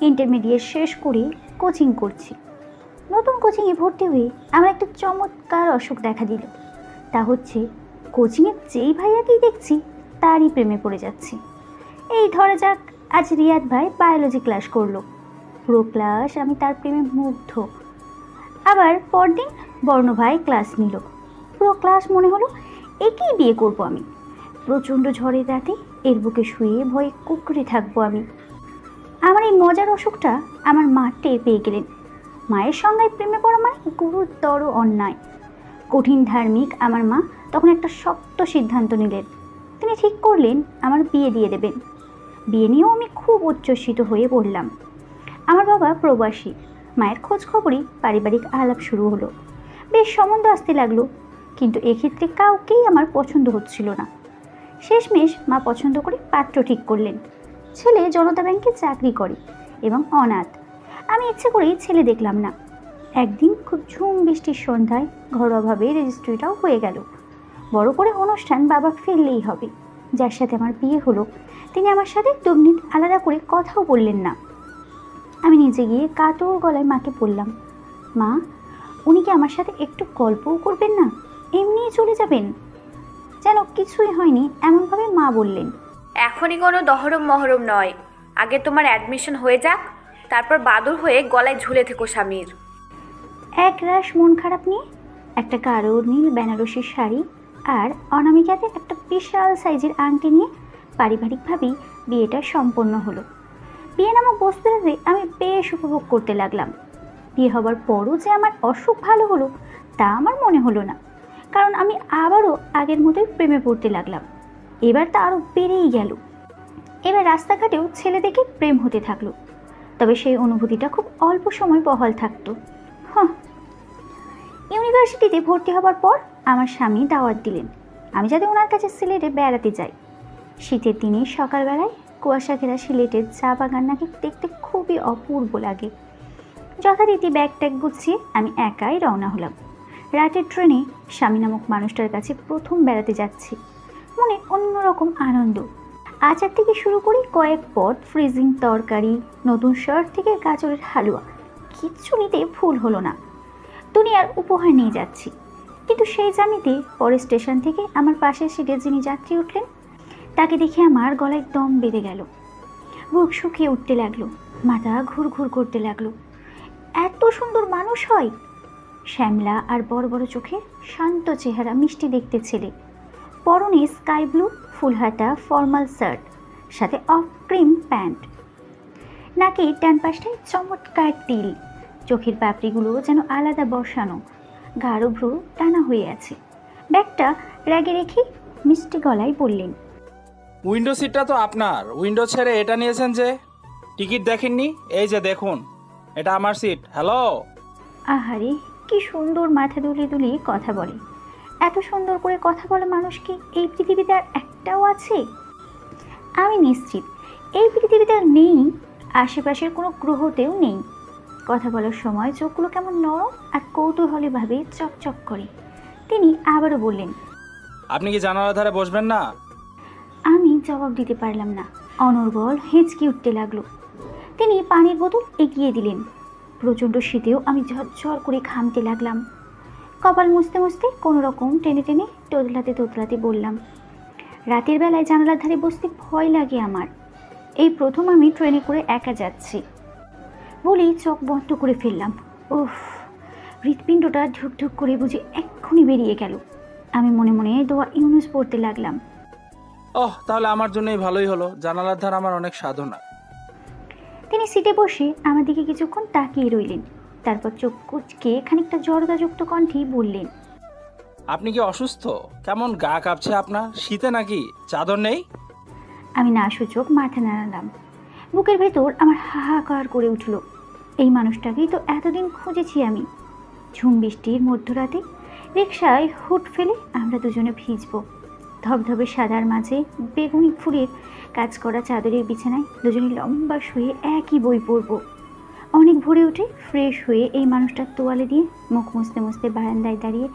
Intermediate শেষ করে coaching করছি। নতুন কোচিংয়ে ভর্তি হয়ে আমার একটা চমৎকার অসুখ দেখা দিল। তা হচ্ছে কোচিংয়ের যেই ভাইয়াকেই দেখছি, তারই প্রেমে পড়ে যাচ্ছি। এই ধরা যাক, আজ রিয়াদ ভাই বায়োলজি ক্লাস করল। পুরো ক্লাস আমি তার প্রেমে মুগ্ধ। আবার পরদিন বর্ণ ভাই ক্লাস নিল। পুরো ক্লাস মনে হলো, একেই বিয়ে করব আমি। প্রচণ্ড ঝড়ের রাতে এর বুকে শুয়ে ভয়ে কুকড়ে থাকব আমি। আমার এই মজার অসুখটা আমার মা টের পেয়ে গেলেন। মায়ের সঙ্গে প্রেমে পড়া মানে গুরুতর অন্যায়। কঠিন ধার্মিক আমার মা তখন একটা শক্ত সিদ্ধান্ত নিলেন। তিনি ঠিক করলেন, আমার বিয়ে দিয়ে দেবেন। বিয়ে নিয়েও আমি খুব উচ্ছ্বসিত হয়ে পড়লাম। আমার বাবা প্রবাসী। মায়ের খোঁজ খবরই পারিবারিক আলাপ শুরু হলো। বেশ সম্বন্ধ আসতে লাগল, কিন্তু এক্ষেত্রে কাউকেই আমার পছন্দ হচ্ছিল না। শেষমেশ মা পছন্দ করে পাত্র ঠিক করলেন। ছেলে জনতা ব্যাংকে চাকরি করে এবং অনাথ। আমি ইচ্ছে করেই ছেলে দেখলাম না। একদিন খুব ঝুম বৃষ্টির সন্ধ্যায় ঘরোয়াভাবে রেজিস্ট্রিটাও হয়ে গেল। বড় করে অনুষ্ঠান বাবা ফিরলেই হবে। যার সাথে আমার বিয়ে হলো, তিনি আমার সাথে দু আলাদা করে কথাও বললেন না। আমি নিজে গিয়ে কাতর গলায় মাকে বললাম, মা, উনি কি আমার সাথে একটু গল্পও করবেন না? এমনিই চলে যাবেন? যেন কিছুই হয়নি, এমনভাবে মা বললেন। এখনই কোনো দহরম মহরম নয়। আগে তোমার অ্যাডমিশন হয়ে যাক, তারপর বাদর হয়ে গলায় ঝুলে থেকো স্বামীর। এক রাশ মন খারাপ নিয়ে, একটা কারও নীল বেনারসির শাড়ি আর অনামিকাতে একটা বিশাল সাইজের আংটি নিয়ে পারিবারিকভাবেই বিয়েটা সম্পন্ন হলো। বিয়ে নামক বস্তুটাতে আমি বেশ উপভোগ করতে লাগলাম। বিয়ে হবার পরও যে আমার অসুখ ভালো হলো, তা আমার মনে হলো না। কারণ আমি আবারও আগের মতোই প্রেমে পড়তে লাগলাম। এবার তা আরও বেড়েই গেল। এবার রাস্তাঘাটেও ছেলে দেখে প্রেম হতে থাকল। তবে সেই অনুভূতিটা খুব অল্প সময় বহাল থাকতো। হ্যাঁ ইউনিভার্সিটিতে ভর্তি হবার পর আমার স্বামী দাওয়াত দিলেন। আমি যাতে ওনার কাছে সিলেটে বেড়াতে যাই। শীতের দিনে সকালবেলায় কুয়াশা ঘেরা সিলেটের চা বাগান নাকি দেখতে খুবই অপূর্ব লাগে। যথারীতি ব্যাগ ট্যাগ গুছিয়ে আমি একাই রওনা হলাম। রাতের ট্রেনে স্বামী নামক মানুষটার কাছে প্রথম বেড়াতে যাচ্ছি। মনে অন্যরকম আনন্দ। আচার থেকে শুরু করে কয়েক পদ ফ্রিজিং তরকারি, নতুন শার্ট থেকে গাজরের হালুয়া, কিচ্ছু নিতে ভুল হলো না। দুনিয়ার উপহার নিয়ে যাচ্ছি। কিন্তু সেই জানিতে পরে স্টেশন থেকে আমার পাশের সিটে যিনি যাত্রী উঠলেন, তাকে দেখে আমার গলায় দম বেঁধে গেল। বুক শুকিয়ে উঠতে লাগল, মাথা ঘুর ঘুর করতে লাগল। এত সুন্দর মানুষ হয়! শ্যামলা আর বড় বড় চোখে শান্ত চেহারা মিষ্টি দেখতে ছেলে। পরনে স্কাই ব্লু ফুলহাতা ফর্মাল শার্ট সাথে অফ ক্রিম প্যান্ট। নাকি ডান পাশটায় চমৎকার তিল। চোখের পাপড়িগুলো যেন আলাদা বসানো। গাঢ় ভ্রু টানা হয়ে আছে। ব্যাগটা র্যাগে রেখে মিষ্টি গলায় বললেন উইন্ডো সিটটা তো আপনার। উইন্ডো ছেড়ে এটা নিয়েছেন যে? টিকিট দেখেননি? এই যে দেখুন এটা আমার সিট। হ্যালো? আহারে কি সুন্দর মাথা দুলিয়ে দুলিয়ে কথা বলে। এত সুন্দর করে কথা বলা মানুষ কি এই পৃথিবীতে আর একটাও আছে? আমি নিশ্চিত এই পৃথিবীতে আর নেই আশেপাশের কোনো গ্রহতেও নেই। কথা বলার সময় চোখগুলো কেমন নরম আর কৌতূহলীভাবে চকচক করে। তিনি আবারও বললেন আপনি কি জানালার ধারে বসবেন না? আমি জবাব দিতে পারলাম না। অনর্বল হেঁচকি উঠতে লাগল। তিনি পানির বোতল এগিয়ে দিলেন। প্রচণ্ড শীতেও আমি ঝরঝর করে ঘামতে লাগলাম। কপাল মুছতে মুছতে কোনো রকম টেনে টেনে তোতলাতে তোতলাতে বললাম রাতের বেলায় জানালার ধারে বসতে ভয় লাগে আমার। এই প্রথম আমি ট্রেনে করে একা যাচ্ছি। বলেই চোখ বন্ধ করে ফেললাম। উফ হৃৎপিণ্ডটা ঢুকঢুক করে বুঝে এক্ষুনি বেরিয়ে গেল। আমি মনে মনে দোয়া ইউনুস পড়তে লাগলাম। ওহ তাহলে আমার জন্যই ভালোই হলো। জানালার ধার আমার অনেক সাধনা। তিনি সিটে বসে আমার দিকে কিছুক্ষণ তাকিয়ে রইলেন। তারপর চোখ কুচকে খানিকটা জড়তাযুক্ত কণ্ঠেই বললেন আপনি কি অসুস্থ? কেমন গা কাঁপছে আপনার? শীতে নাকি চাদর নেই? আমি না সূচক মাথা নাড়ালাম। বুকের ভেতর আমার হাহাকার করে উঠল। এই মানুষটাকেই তো এতদিন খুঁজেছি আমি। ঝুম বৃষ্টির মধ্যরাতে রিক্সায় হুট ফেলে আমরা দুজনে ভিজব। ধবধবে সাদার মাঝে বেগুনি ফুলের কাজ করা চাদরের বিছানায় দুজনে লম্বা শুয়ে একই বই পড়ব। অনেক ভোরে উঠে ফ্রেশ হয়ে এই মানুষটার তোয়ালে দিয়ে মুখ মুছতে মুছতে বারান্দায় দাঁড়িয়ে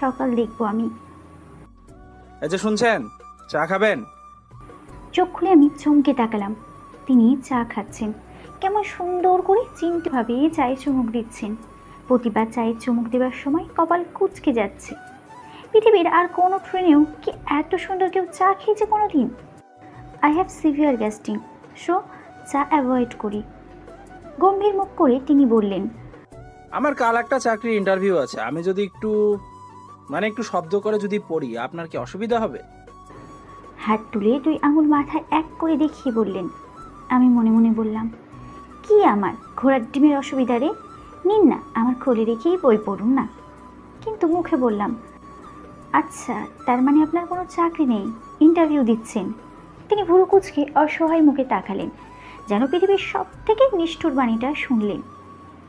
সকাল দেখব আমি। এই যে শুনছেন চা খাবেন? চোখ খুলে আমি চমকে তাকালাম। তিনি চা খাচ্ছেন। কেমন সুন্দর করে চিন্তিভাবে চায়ে চুমুক দিচ্ছেন। প্রতিবার চায়ের চুমুক দেওয়ার সময় কপাল কুচকে যাচ্ছে। পৃথিবীর আর কোনো ট্রেনেও কি এত সুন্দর কেউ চা খেয়েছে কোনো দিন I have severe gastric so চা অ্যাভয়েড করি। গম্ভীর মুখ করে তিনি বললেন আমার কাল একটা চাকরির ইন্টারভিউ আছে। আমি যদি একটু মানে একটু শব্দ করে যদি পড়ি আপনার কি অসুবিধা হবে? হাত তুলে দুই আঙুল মাথায় এক করে দেখিয়ে বললেন আমি মনে মনে বললাম কি আমার? ঘোড়ার ডিমের অসুবিধা রে? নিন না আমার কোলে রেখেই বই পড়ুন না। কিন্তু মুখে বললাম আচ্ছা তার মানে আপনার কোনো চাকরি নেই। ইন্টারভিউ দিচ্ছেন। তিনি ভুরু কুচকে অসহায় মুখে তাকালেন। যেন পৃথিবীর সব থেকে নিষ্ঠুর বাণীটা শুনলেন।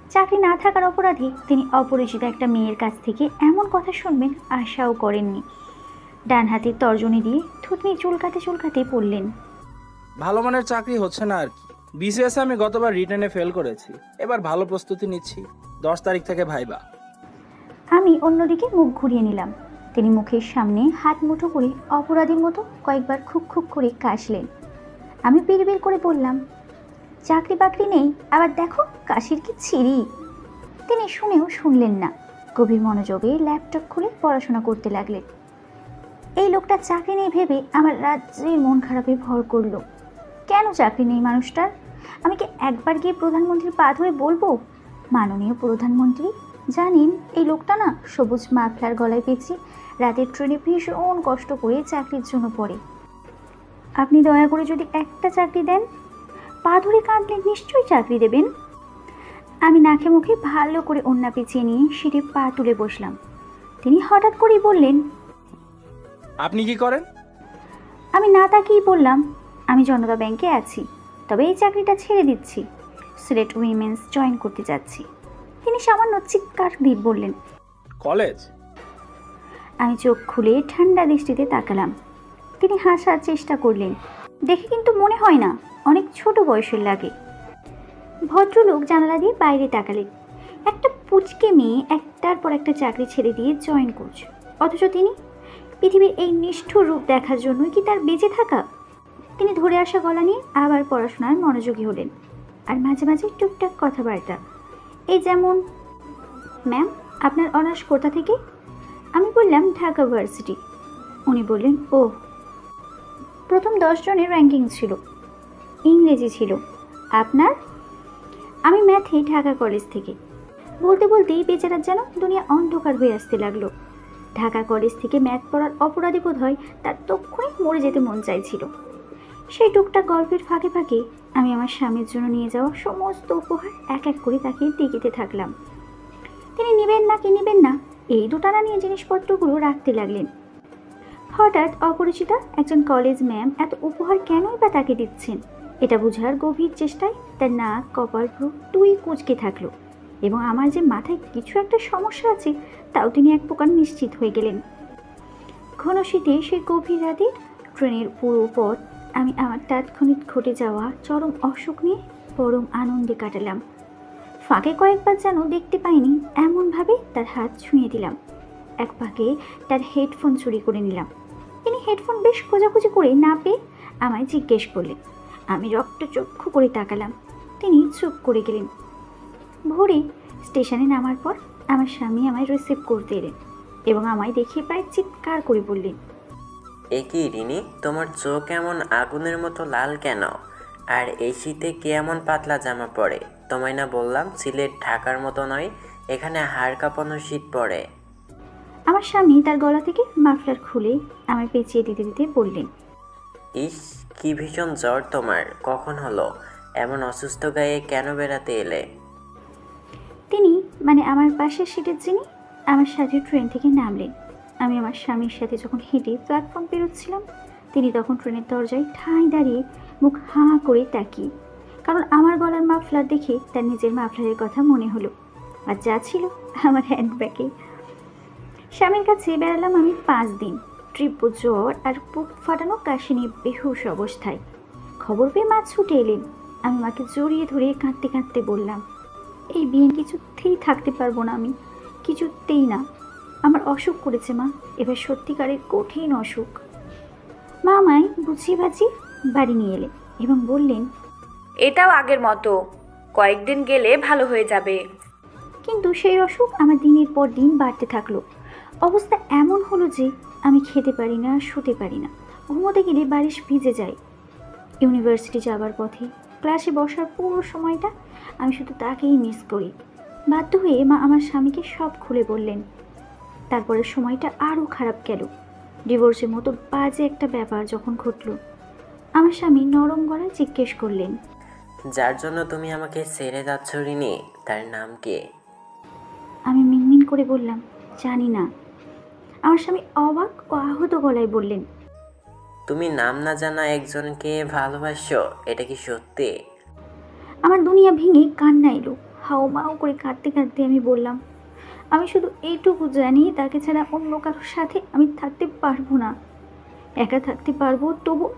চাকরি না থাকার অপরাধে তিনি অপরিচিত একটা মেয়ের কাছ থেকে এমন কথা শুনবেন আশাও করেননি। ডান হাতের তর্জনী দিয়ে থুতনি চুলকাতে চুলকাতে পড়লেন। ভালো মানের চাকরি হচ্ছে না আর কি। বিসিএস আমি গতবার রিটার্নে ফেল করেছি। এবার ভালো প্রস্তুতি নিচ্ছি। দশ তারিখ থেকে ভাইবা। আমি অন্যদিকে মুখ ঘুরিয়ে নিলাম। তিনি মুখের সামনে হাত মুঠো করে অপরাধীর মতো কয়েকবার খুক খুক করে কাশলেন। আমি বিড়বিড় করে বললাম চাকরি বাকরি নেই, আবার দেখো কাশির কি ছিঁড়ি তিনি শুনেও শুনলেন না। গভীর মনোযোগে ল্যাপটপ খুলে পড়াশোনা করতে লাগলেন। এই লোকটা চাকরি নেই ভেবে আমার রাজ্যের মন খারাপে ভর করল। কেন চাকরি নেই মানুষটার? আমি কি একবার গিয়ে প্রধানমন্ত্রীর পা ধরে বলব? মাননীয় প্রধানমন্ত্রী জানেন, এই লোকটা না সবুজ মাফলার গলায় পেঁচিয়ে রাতের ট্রেনে ভীষণ কষ্ট করে চাকরির জন্য পড়ে। আপনি দয়া করে যদি একটা চাকরি দেন পা ধরে কাঁদলে নিশ্চয়ই চাকরি দেবেন। আমি নাকে মুখে ভালো করে অন্যা পেঁচিয়ে নিয়ে সিঁড়ে পা তুলে বসলাম। তিনি হঠাৎ করেই বললেন আপনি কি করেন? আমি না তাকিয়েই বললাম আমি জনতা ব্যাংকে আছি তবে এই চাকরিটা ছেড়ে দিচ্ছি। সিলেট উইমেন্স জয়েন করতে যাচ্ছি। তিনি সামান্য চিৎকার দিয়ে বললেন কলেজ? আমি চোখ খুলে ঠান্ডা দৃষ্টিতে তাকালাম। তিনি হাসার চেষ্টা করলেন দেখে কিন্তু মনে হয় না অনেক ছোট বয়সের লাগে। ভদ্রলোক জানালা দিয়ে বাইরে তাকালেন। একটা পুচকে মেয়ে একটার পর একটা চাকরি ছেড়ে দিয়ে জয়েন করছে। অথচ তিনি পৃথিবীর এই নিষ্ঠুর রূপ দেখার জন্যই কি তার বেঁচে থাকা? তিনি ধরে আসা গলা নিয়ে আবার পড়াশোনার মনোযোগী হলেন। আর মাঝে মাঝে টুকটাক কথাবার্তা। এই যেমন, ম্যাম, আপনার অনার্স কোথা থেকে? আমি বললাম ঢাকা ভার্সিটি। উনি বললেন ও প্রথম দশজনের র্যাঙ্কিং ছিল। ইংরেজি ছিল। আপনার? আমি ম্যাথে ঢাকা কলেজ থেকে। বলতে বলতেই বেচারার যেন দুনিয়া অন্ধকার হয়ে আসতে লাগল। ঢাকা কলেজ থেকে ম্যাথ পড়ার অপরাধী বোধ হয় তার তক্ষণে মরে যেতে মন চাইছিল। সেই টুকটাক গল্পের ফাঁকে ফাঁকে আমি আমার স্বামীর জন্য নিয়ে যাওয়া সমস্ত উপহার এক এক করে তাকে টিকিতে থাকলাম। তিনি নেবেন না কি নেবেন না, এই দুটানা নিয়ে জিনিসপত্রগুলো রাখতে লাগলেন। হঠাৎ অপরিচিতা একজন কলেজ ম্যাম এত উপহার কেনই বা তাকে দিচ্ছেন? এটা বোঝার গভীর চেষ্টায় তার নাক, কপাল ভ্রু দুই কুচকে থাকল এবং আমার যে মাথায় কিছু একটা সমস্যা আছে, তাও তিনি এক প্রকার নিশ্চিত হয়ে গেলেন। ঘন শীতে সেই গভীর রাতে ট্রেনের পুরো পথ আমি আমার তাৎক্ষণিক ঘটে যাওয়া চরম অসুখ নিয়ে পরম আনন্দে কাটালাম। ফাঁকে কয়েকবার যেন দেখতে পাইনি, এমনভাবে তার হাত ছুঁয়ে দিলাম। এক ফাঁকে তার হেডফোন চুরি করে নিলাম। তিনি হেডফোন বেশ খোঁজাখুঁজি করে না পেয়ে আমায় জিজ্ঞেস করলেন আমি রক্তচক্ষু করে তাকালাম। তিনি চুপ করে গেলেন। ভোরে স্টেশনে নামার পর আমার স্বামী আমায় রিসিভ করতে এলেন এবং আমায় দেখে প্রায় চিৎকার করে বললেন এ কি রিনি তোমার চোখ এমন আগুনের মতো লাল কেন? আর এই শীতে কে এমন পাতলা জামা পরে? তোমায় না বললাম সিলেট ঢাকার মতো নয় এখানে হাড় কাঁপানো শীত পড়ে। আমার স্বামী তার গলা থেকে মাফলার খুলে আমায় পেঁচিয়ে দিতে দিতে বললেন ইস, কি ভীষণ জ্বর তোমার। কখন হলো? এমন অসুস্থ গায়ে কেন বেড়াতে এলে? তিনি মানে আমার পাশের সিটের যিনি, আমার সাথে ট্রেন থেকে নামলেন। আমি আমার স্বামীর সাথে যখন হেঁটে প্ল্যাটফর্ম পেরোচ্ছিলাম, তিনি তখন ট্রেনের দরজায় ঠাঁই দাঁড়িয়ে মুখ হাঁ করে তাকিয়ে। কারণ আমার গলার মাফলার দেখে তার নিজের মাফলারের কথা মনে হলো। আর যা ছিল আমার হ্যান্ডব্যাগে স্বামীর কাছে বেড়ালাম আমি পাঁচ দিন। তীব্র জ্বর আর বুক ফাটানো কাশি নিয়ে বেহুশ অবস্থায়। খবর পেয়ে মা ছুটে এলেন। আমি মাকে জড়িয়ে ধরে কাঁদতে কাঁদতে বললাম এই বিয়ে কিছুতেই থাকতে পারব না আমি। কিছুতেই না। আমার অসুখ করেছে মা। এবার সত্যিকারের কঠিন অসুখ। মা আমায় বুঝিয়ে বাজিয়ে বাড়ি নিয়ে এলেন এবং বললেন এটাও আগের মতো। কয়েকদিন গেলে ভালো হয়ে যাবে। কিন্তু সেই অসুখ আমার দিনের পর দিন বাড়তে থাকল। অবস্থা এমন হলো যে আমি খেতে পারি না শুতে পারি না। ঘুমোতে গেলে বারিশ ভিজে যায়। ইউনিভার্সিটি যাবার পথে ক্লাসে বসার পুরো সময়টা আমি শুধু তাকেই মিস করি। বাধ্য হয়ে মা আমার স্বামীকে সব খুলে বললেন। তারপরে সময়টা আরও খারাপ গেল। ডিভোর্সের মতো বাজে একটা ব্যাপার যখন ঘটলো। আমার স্বামী নরম গলায় জিজ্ঞেস করলেন যার জন্য তুমি আমাকে ছেড়ে যাচ্ছ রিনি? তার নাম কে? আমি মিনমিন করে বললাম জানি না। আমার স্বামী অবাক ও আহত গলায় বললেন তুমি নাম না জানা একজনকে ভালোবাসো এটা কি সত্যি? আমার দুনিয়া ভেঙে কান্না এলো। হাও মাও করে কাঁদতে কাঁদতে আমি বললাম আমি শুধু এইটুকু জানি তাকে ছাড়া অন্য কারোর সাথে আমি থাকতে পারব না। একা থাকতে পারব তবু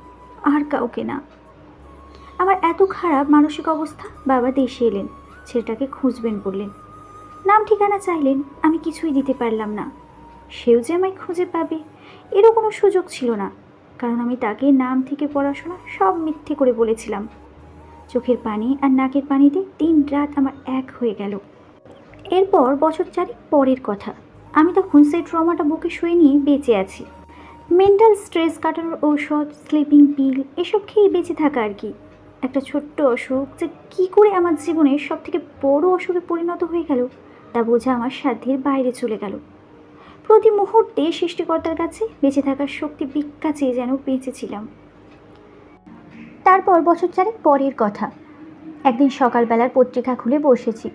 আর কাউকে না। আমার এত খারাপ মানসিক অবস্থা বাবা দেশে এলেন ছেলেটাকে খুঁজবেন বললেন। নাম ঠিকানা চাইলেন আমি কিছুই দিতে পারলাম না। সেও যে আমায় খুঁজে পাবে, এরও কোনো সুযোগ ছিল না। কারণ আমি তাকে নাম থেকে পড়াশোনা সব মিথ্যে করে বলেছিলাম। চোখের পানি আর নাকের পানিতে তিন রাত আমার এক হয়ে গেল। এরপর বছর চারেক পরের কথা। আমি তখন সেই ট্রমাটা বুকে শুয়ে নিয়ে বেঁচে আছি। মেন্টাল স্ট্রেস কাটানোর ঔষধ, স্লিপিং পিল, এসব খেয়ে বেঁচে থাকা আর কি। একটা ছোট্ট অসুখ যে কী করে আমার জীবনের সব থেকে বড় অসুখে পরিণত হয়ে গেল, তা বোঝা আমার সাধ্যের বাইরে চলে গেল। প্রতি মুহূর্তে সৃষ্টিকর্তার কাছে বেঁচে থাকার শক্তি ভিক্ষা চেয়ে যেন বেঁচেছিলাম। তারপর বছর চারেক পরের কথা। একদিন সকালবেলার পত্রিকা খুলে বসেছি।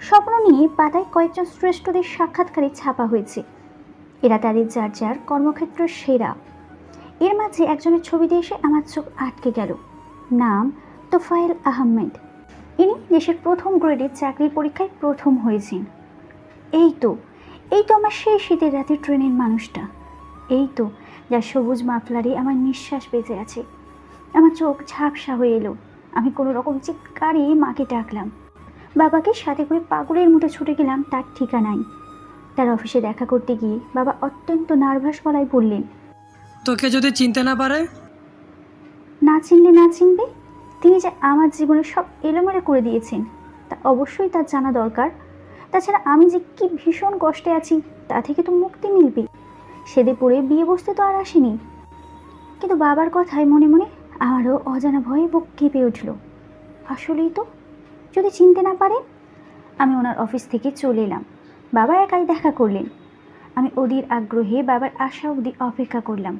স্বপ্ন নিয়ে পাতায় কয়েকজন শ্রেষ্ঠদের সাক্ষাৎকারে ছাপা হয়েছে। এরা তাদের যার যার কর্মক্ষেত্র সেরা। এর মাঝে একজনের ছবিতে এসে আমার চোখ আটকে গেল। নাম তোফায়েল আহমেদ। ইনি দেশের প্রথম গ্রেডের চাকরির পরীক্ষায় প্রথম হয়েছেন। এই তো এই তো আমার সেই শীতের রাতে ট্রেনের মানুষটা। এই তো যার সবুজ মাফলারে আমার নিঃশ্বাস বেঁচে আছে আমার চোখ ঝাপসা হয়ে এলো। আমি কোনো রকম চিৎকারে মাকে ডাকলাম। বাবাকে সাথে করে পাগলের মতো ছুটে গেলাম তার ঠিকানায়। তার অফিসে দেখা করতে গিয়ে বাবা অত্যন্ত নার্ভাস গলায় বললেন তোকে যদি চিনতে না পারে? না চিনলে না চিনবে? তিনি যে আমার জীবনে সব এলোমেলো করে দিয়েছেন তা অবশ্যই তার জানা দরকার। তাছাড়া আমি যে কি ভীষণ কষ্টে আছি তা থেকে তো মুক্তি মিলবে। সেদে পড়ে বিয়ে বসতে তো আর আসেনি। কিন্তু বাবার কথায় মনে মনে আমারও অজানা ভয়ে বুক কেঁপে উঠল। আসলেই তো যদি চিনতে না পারেন আমি ওনার অফিস থেকে চলে এলাম। বাবা একাই দেখা করলেন। আমি ওদের আগ্রহে বাবার আশা অবধি অপেক্ষা করলাম।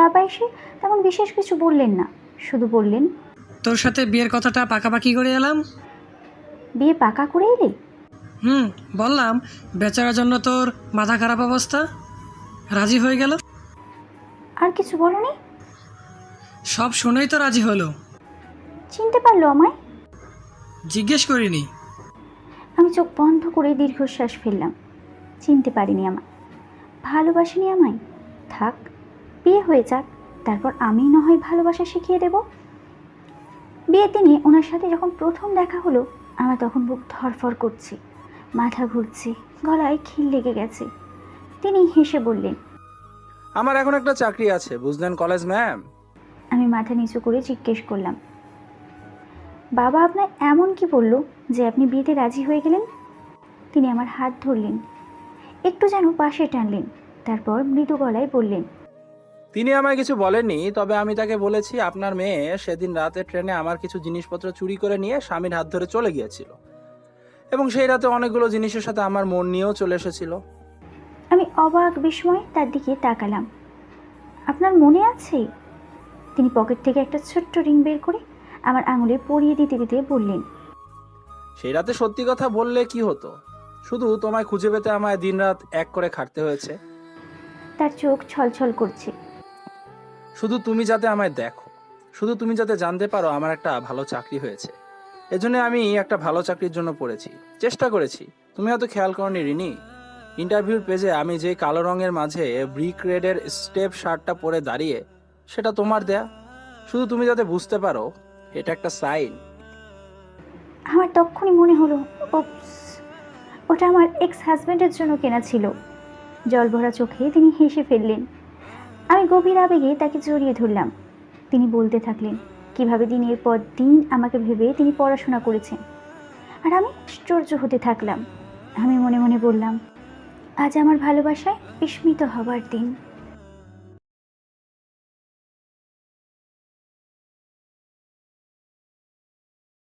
বাবা এসে তেমন বিশেষ কিছু বললেন না শুধু বললেন তোর সাথে বিয়ের কথাটা পাকাপাকি করে এলাম? বিয়ে পাকা করে এলে? হুম বললাম বেচারার জন্য তোর মাথা খারাপ অবস্থা? রাজি হয়ে গেল? আর কিছু বলনি? সব শুনেই তো রাজি হলো। চিনতে পারল আমায়? জিজ্ঞেস করিনি। আমি চোখ বন্ধ করে দীর্ঘশ্বাস ফেললাম। চিনতে পারিনি আমায়। ভালোবাসেনি আমায়? থাক বিয়ে হয়ে যাক তারপর আমি না হয় ভালোবাসা শিখিয়ে দেব। বিয়ের দিনে ওনার সাথে যখন প্রথম দেখা হলো আমার তখন বুক ধরফর করছে। মাথা ঘুরছে গলায় খিল লেগে গেছে। তিনি হেসে বললেন আমার এখন একটা চাকরি আছে বুঝলেন কলেজ ম্যাম? আমি মাথা নিচু করে জিজ্ঞেস করলাম বাবা আপনার এমন কি বলল যে আপনি বিয়েতে রাজি হয়ে গেলেন? তিনি আমার হাত ধরলেন একটু যেন পাশে টানলেন তারপর মৃদু গলায় বললেন তিনি আমায় কিছু বলেননি তবে আমি তাকে বলেছি আপনার মেয়ে সেদিন রাতে ট্রেনে আমার কিছু জিনিসপত্র চুরি করে নিয়ে স্বামীর হাত ধরে চলে গিয়েছিল। এবং সেই রাতে অনেকগুলো জিনিসের সাথে আমার মন নিয়েও চলে এসেছিল। আমি অবাক বিস্ময়ে তার দিকে তাকালাম। আপনার মনে আছে? তিনি পকেট থেকে একটা ছোট্ট রিং বের করে আমার আঙুলে পরিয়ে দিতে দিতে বললেন সেই রাতে সত্যি কথা বললে কি হতো? শুধু তোমায় খুঁজে পেতে আমায় দিনরাত এক করে খাটতে হয়েছে। তার চোখ ছলছল করছে। শুধু তুমি যাতে আমায় দেখো শুধু তুমি যাতে জানতে পারো আমার একটা ভালো চাকরি হয়েছে। এজন্য আমি একটা ভালো চাকরির জন্য পড়েছি। চেষ্টা করেছি। তুমি হয়তো খেয়াল করনি, রিনি। ইন্টারভিউর পেজে আমি যে কালো রঙের মাঝে ব্রিক রেডের স্টেপ শার্টটা পরে দাঁড়িয়ে, সেটা তোমার দেয়া। শুধু তুমি যাতে বুঝতে পারো, এটা একটা সাইন। আমার তক্ষুনি মনে হলো, ওপস, ওটা আমার এক্স হাজব্যান্ডের জন্য কেনা ছিল। জল ভরা চোখে তিনি হেসে ফেললেন। আমি গভীর আবেগে তাকে জড়িয়ে ধরলাম। তিনি বলতে থাকলেন কীভাবে দিনের পর দিন আমাকে ভেবে তিনি পড়াশোনা করেছেন। আর আমি আশ্চর্য হতে থাকলাম। আমি মনে মনে বললাম, আজ আমার ভালোবাসায় বিস্মিত হবার দিন।